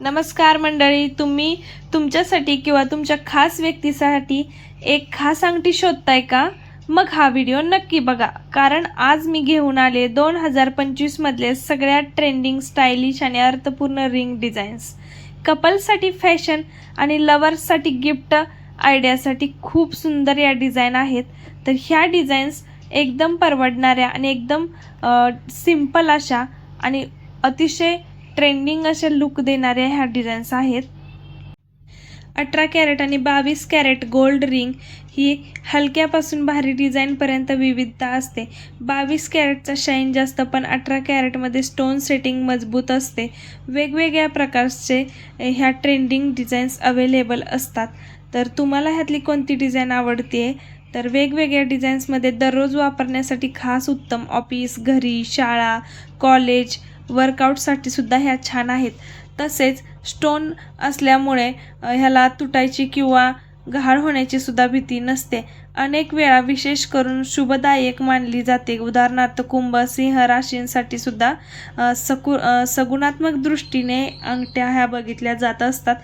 नमस्कार मंडळी तुम्ही तुमच्यासाठी किंवा तुमच्या खास व्यक्तीसाठी एक खास अंगठी शोधताय का? मग हा व्हिडिओ नक्की बघा. कारण आज मी घेऊन आले दोन हजार पंचवीसमधले सगळ्यात ट्रेंडिंग स्टायलिश आणि अर्थपूर्ण रिंग डिझाईन्स कपल्ससाठी फॅशन आणि लवर्ससाठी गिफ्ट आयडियासाठी खूप सुंदर या डिझाईन आहेत. तर ह्या डिझाईन्स एकदम परवडणाऱ्या आणि एकदम सिंपल अशा आणि अतिशय ट्रेंडिंग असे लुक देणाऱ्या ह्या डिझाईन्स आहेत. अठरा कॅरेट आणि बावीस कॅरेट गोल्ड रिंग ही हलक्यापासून भारी डिझाईनपर्यंत विविधता असते. बावीस कॅरेटचा शाईन जास्त पण अठरा कॅरेटमध्ये स्टोन सेटिंग मजबूत असते. वेगवेगळ्या प्रकारचे ह्या ट्रेंडिंग डिझाईन्स अवेलेबल असतात. तर तुम्हाला ह्यातली कोणती डिझाईन आवडते तर वेगवेगळ्या डिझाईन्समध्ये दररोज वापरण्यासाठी खास उत्तम ऑफिस घरी शाळा कॉलेज वर्कआउटसाठी सुद्धा ह्या छान आहेत. तसेच स्टोन असल्यामुळे ह्याला तुटायची किंवा गहाळ होण्याची सुद्धा भीती नसते. अनेक वेळा विशेष करून शुभदायक मानली जाते. उदाहरणार्थ कुंभ सिंह राशींसाठी सुद्धा सकु सगुणात्मक दृष्टीने अंगठ्या ह्या बघितल्या जात असतात.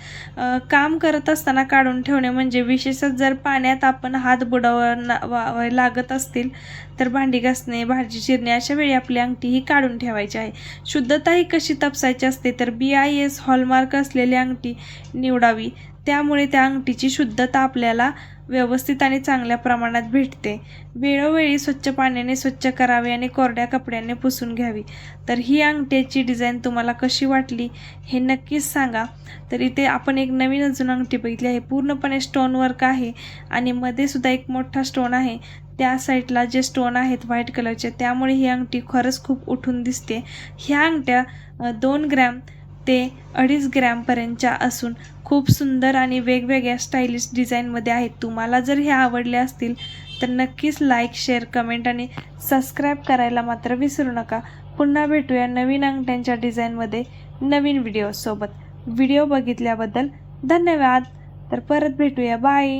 काम करत असताना काढून ठेवणे म्हणजे विशेषतः जर पाण्यात आपण हात बुडवायला लागत असतील तर भांडी घासणे भाजी चिरणे अशा वेळी आपली अंगठी ही काढून ठेवायची आहे. शुद्धता ही कशी तपासायची असते तर बी आय एस हॉलमार्क असलेली अंगठी निवडावी. त्यामुळे त्या अंगठीची शुद्धता आपल्याला व्यवस्थित आणि चांगल्या प्रमाणात भेटते. वेळोवेळी स्वच्छ पाण्याने स्वच्छ करावे आणि कोरड्या कपड्याने पुसून घ्यावी. तर ही अंगठ्याची डिझाईन तुम्हाला कशी वाटली हे नक्कीच सांगा. तर इथे आपण एक नवीन अजून अंगठी बघितली आहे. पूर्णपणे स्टोन वर्क आहे आणि मध्ये सुद्धा एक मोठा स्टोन आहे. त्या साईडला जे स्टोन आहेत व्हाईट कलरचे त्यामुळे ही अंगठी खरंच खूप उठून दिसते. ह्या अंगठ्या दोन ग्रॅम ते अडीच ग्रॅमपर्यंतच्या असून खूप सुंदर आणि वेगवेगळ्या स्टायलिश डिझाईनमध्ये आहेत. तुम्हाला जर हे आवडले असतील तर नक्कीच लाईक शेअर कमेंट आणि सबस्क्राईब करायला मात्र विसरू नका. पुन्हा भेटूया नवीन अंगठ्यांच्या डिझाईनमध्ये नवीन व्हिडिओसोबत. व्हिडिओ बघितल्याबद्दल धन्यवाद. तर परत भेटूया. बाय!